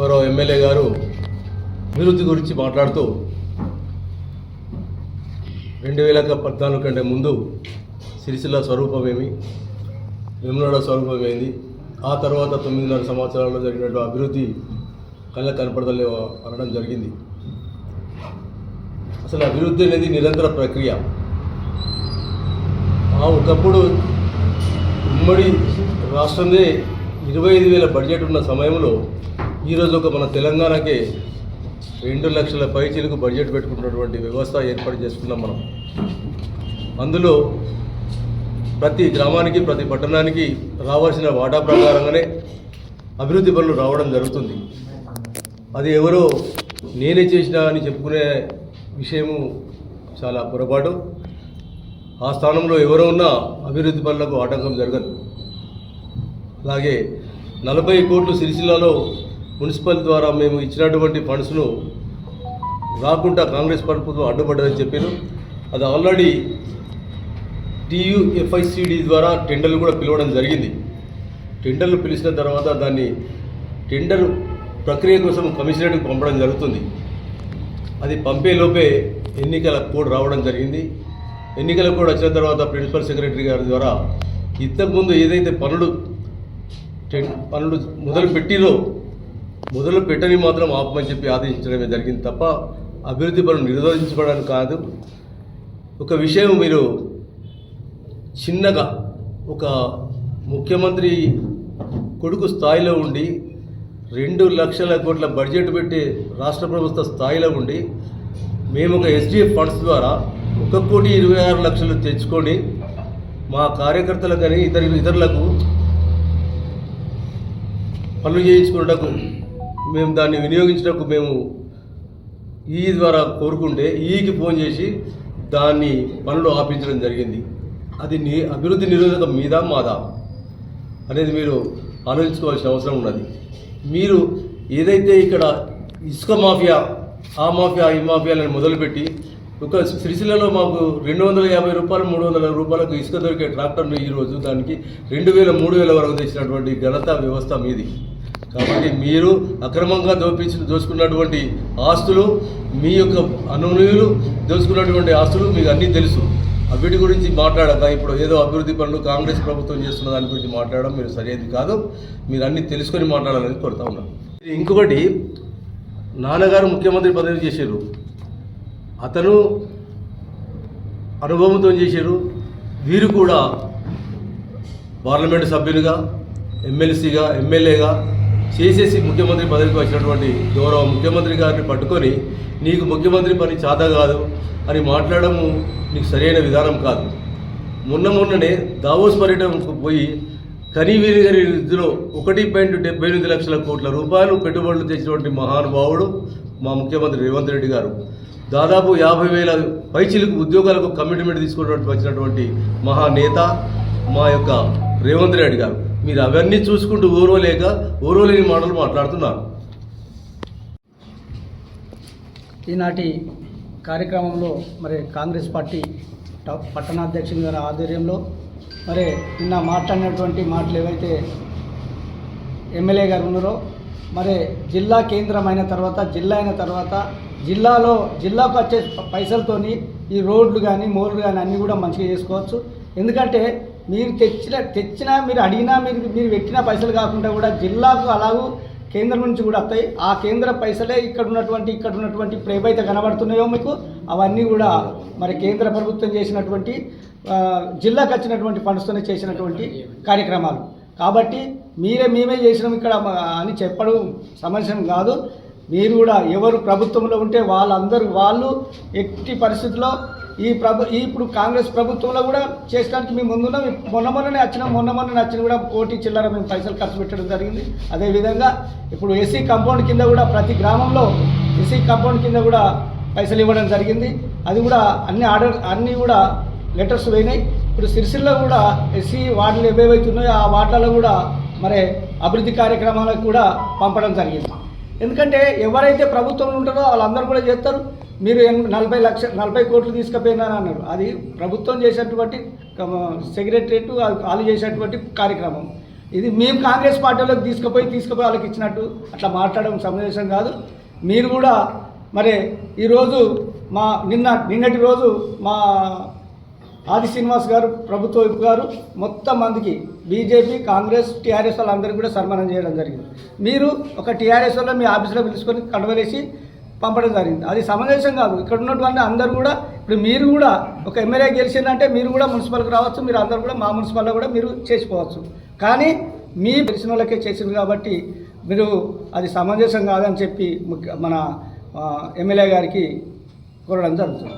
గౌరవ ఎమ్మెల్యే గారు అభివృద్ధి గురించి మాట్లాడుతూ రెండు వేల పద్నాలుగు కంటే ముందు సిరిసిల్ల స్వరూపమేమి వెములవాడ స్వరూపమేంది ఆ తర్వాత తొమ్మిదిన్నర సంవత్సరాల్లో జరిగినటువంటి అభివృద్ధి కళ్ళ కనపడదలే అనడం జరిగింది. అసలు అభివృద్ధి అనేది నిరంతర ప్రక్రియ. ఆ ఒకప్పుడు ఉమ్మడి రాష్ట్రమే ఇరవై ఐదు వేల బడ్జెట్ ఉన్న సమయంలో ఈరోజు ఒక మన తెలంగాణకే రెండు లక్షల పైచీలకు బడ్జెట్ పెట్టుకున్నటువంటి వ్యవస్థ ఏర్పాటు చేసుకున్నాం మనం. అందులో ప్రతి గ్రామానికి ప్రతి పట్టణానికి రావాల్సిన వాటా ప్రకారంగానే అభివృద్ధి పనులు రావడం జరుగుతుంది. అది ఎవరో నేనే చేసినా అని చెప్పుకునే విషయము చాలా పొరపాటు. ఆ స్థానంలో ఎవరో ఉన్నా అభివృద్ధి పనులకు ఆటంకం జరగదు. అలాగే నలభై కోట్లు సిరిసిల్లాలో మున్సిపల్ ద్వారా మేము ఇచ్చినటువంటి ఫండ్స్ను రాకుండా కాంగ్రెస్ ప్రభుత్వం అడ్డుపడ్డదని చెప్పాను అది ఆల్రెడీ టీయుఎఫ్ఐసిడి ద్వారా టెండర్లు కూడా పిలవడం జరిగింది. టెండర్లు పిలిచిన తర్వాత దాన్ని టెండర్ ప్రక్రియ కోసం కమిషనరేట్కి పంపడం జరుగుతుంది. అది పంపే లోపే ఎన్నికల కోడ్ రావడం జరిగింది. ఎన్నికల కోడ్ వచ్చిన తర్వాత ప్రిన్సిపల్ సెక్రటరీ గారి ద్వారా ఇంతకుముందు ఏదైతే పనులు పనులు మొదలు పెట్టిరో మొదలు పెట్టని మాత్రం ఆపమని చెప్పి ఆదేశించడమే జరిగింది తప్ప అభివృద్ధి పనులు నిరోధించబడడం కాదు. ఒక విషయం మీరు చిన్నగా ఒక ముఖ్యమంత్రి కొడుకు స్థాయిలో ఉండి రెండు లక్షల కోట్ల బడ్జెట్ పెట్టి రాష్ట్ర ప్రభుత్వ స్థాయిలో ఉండి మేము ఒక ఎస్డిఎఫ్ ఫండ్స్ ద్వారా ఒక కోటి ఇరవై ఆరు లక్షలు తెచ్చుకొని మా కార్యకర్తలకు కానీ ఇతర ఇతరులకు పనులు చేయించుకున్నటకు మేము దాన్ని వినియోగించడానికి మేము ఈ ద్వారా కోరుకుంటే ఈకి ఫోన్ చేసి దాన్ని పనులు ఆపించడం జరిగింది. అది నీ అభివృద్ధి నిరోధకం మీద మాదా అనేది మీరు ఆలోచించుకోవాల్సిన అవసరం ఉన్నది. మీరు ఏదైతే ఇక్కడ ఇసుక మాఫియా ఆ మాఫియా ఈ మాఫియాలను మొదలుపెట్టి ఒక సిరిసిల్లలో మాకు రెండు వందల యాభై రూపాయలు మూడు వందల రూపాయలకు ఇసుక దొరికే ట్రాక్టర్లు ఈరోజు దానికి రెండు వేల మూడు వేల వరకు తెచ్చినటువంటి ఘనత వ్యవస్థ మీది. కాబట్టి మీరు అక్రమంగా దోపించి దోచుకున్నటువంటి ఆస్తులు మీ యొక్క అనునీయులు దోచుకున్నటువంటి ఆస్తులు మీకు అన్నీ తెలుసు. వీటి గురించి మాట్లాడక ఇప్పుడు ఏదో అభివృద్ధి పనులు కాంగ్రెస్ ప్రభుత్వం చేస్తున్న దాని గురించి మాట్లాడడం మీరు సరైనది కాదు. మీరు అన్నీ తెలుసుకొని మాట్లాడాలని కోరుతా ఉన్నాను. ఇంకొకటి నాన్నగారు ముఖ్యమంత్రి పదవి చేశారు. అతను అనుభవంతో చేశారు. వీరు కూడా పార్లమెంటు సభ్యులుగా ఎమ్మెల్సీగా ఎమ్మెల్యేగా చేసేసి ముఖ్యమంత్రి పదవికి వచ్చినటువంటి గౌరవ ముఖ్యమంత్రి గారిని పట్టుకొని నీకు ముఖ్యమంత్రి పని చాత కాదు అని మాట్లాడము నీకు సరైన విధానం కాదు. మొన్న మొన్ననే దావోస్ పర్యటనకు పోయి కనీవీరి గారి నిధిలో ఒకటి పాయింట్ డెబ్బై ఎనిమిది లక్షల కోట్ల రూపాయలు పెట్టుబడులు తెచ్చినటువంటి మహానుభావుడు మా ముఖ్యమంత్రి రేవంత్ రెడ్డి గారు. దాదాపు యాభై వేల పైచిలకు ఉద్యోగాలకు కమిట్మెంట్ తీసుకున్నటువంటి వచ్చినటువంటి మహానేత మా యొక్క రేవంత్ రెడ్డి గారు. మీరు అవన్నీ చూసుకుంటూ ఊరవలేక ఊరవలేని మాటలు మాట్లాడుతున్నారు. ఈనాటి కార్యక్రమంలో మరి కాంగ్రెస్ పార్టీ పట్టణాధ్యక్షుని గారి ఆధ్వర్యంలో మరి నిన్న మాట్లాడినటువంటి మాటలు ఏవైతే ఎమ్మెల్యే గారు ఉన్నారో మరి జిల్లా కేంద్రం అయిన తర్వాత జిల్లా అయిన తర్వాత జిల్లాలో జిల్లాకు వచ్చే పైసలతోని ఈ రోడ్లు కానీ మోర్లు కానీ అన్నీ కూడా మంచిగా చేసుకోవచ్చు. ఎందుకంటే మీరు తెచ్చిన తెచ్చినా మీరు అడిగినా మీరు మీరు పెట్టిన పైసలు కాకుండా కూడా జిల్లాకు అలాగూ కేంద్రం నుంచి కూడా వస్తాయి. ఆ కేంద్ర పైసలే ఇక్కడ ఉన్నటువంటి ఇక్కడ ఉన్నటువంటి ఇప్పుడు ఏవైతే కనబడుతున్నాయో మీకు? అవన్నీ కూడా మరి కేంద్ర ప్రభుత్వం చేసినటువంటి జిల్లాకు వచ్చినటువంటి ఫండ్స్తోనే చేసినటువంటి కార్యక్రమాలు. కాబట్టి మీరే మేమే చేసినాం ఇక్కడ అని చెప్పడం సమస్య కాదు. మీరు కూడా ఎవరు ప్రభుత్వంలో ఉంటే వాళ్ళందరూ వాళ్ళు ఎట్టి పరిస్థితుల్లో ఈ ప్రభు ఈ ఇప్పుడు కాంగ్రెస్ ప్రభుత్వంలో కూడా చేసడానికి మేము ముందున్నాం. మొన్న మొన్ననే వచ్చిన. మొన్న మొన్ననే వచ్చిన కూడా కోటి చిల్లర మేము పైసలు ఖర్చు పెట్టడం జరిగింది. అదేవిధంగా ఇప్పుడు ఎస్సీ కాంపౌండ్ కింద కూడా ప్రతి గ్రామంలో ఎస్సీ కాంపౌండ్ కింద కూడా పైసలు ఇవ్వడం జరిగింది. అది కూడా అన్ని ఆర్డర్ అన్నీ కూడా లెటర్స్ పోయినాయి. ఇప్పుడు సిరిసిల్లో కూడా ఎస్సీ వార్డులు ఏవేవైతున్నాయో ఆ వార్డులలో కూడా మరి అభివృద్ధి కార్యక్రమాలకు కూడా పంపడం జరిగింది. ఎందుకంటే ఎవరైతే ప్రభుత్వంలో ఉంటారో వాళ్ళందరూ కూడా చేస్తారు. మీరు నలభై లక్ష నలభై కోట్లు తీసుకుపోయినారు అన్నారు. అది ప్రభుత్వం చేసేటువంటి సెక్రటరేట్ వాళ్ళు చేసేటువంటి కార్యక్రమం. ఇది మేము కాంగ్రెస్ పార్టీలోకి తీసుకుపోయి తీసుకుపోయి వాళ్ళకి ఇచ్చినట్టు అట్లా మాట్లాడడం సమావేశం కాదు. మీరు కూడా మరి ఈరోజు మా నిన్న నిన్నటి రోజు మా ఆది శ్రీనివాస్ గారు ప్రభుత్వ వైపు గారు మొత్తం మందికి బీజేపీ కాంగ్రెస్ టీఆర్ఎస్ వాళ్ళందరికీ కూడా సన్మానం చేయడం జరిగింది. మీరు ఒక టీఆర్ఎస్ వల్ల మీ ఆఫీసులో పిలుచుకొని కడవలేసి పంపడం జరిగింది. అది సమంజసం కాదు. ఇక్కడ ఉన్నటువంటి అందరూ కూడా ఇప్పుడు మీరు కూడా ఒక ఎమ్మెల్యే గెలిచిందంటే మీరు కూడా మున్సిపల్కి రావచ్చు మీరు అందరూ కూడా మా మున్సిపల్లో కూడా మీరు చేసుకోవచ్చు కానీ మీ తెలిసిన వాళ్ళకే చేసింది కాబట్టి మీరు అది సమంజసం కాదని చెప్పి ముఖ్య మన ఎమ్మెల్యే గారికి కోరడం జరుగుతుంది.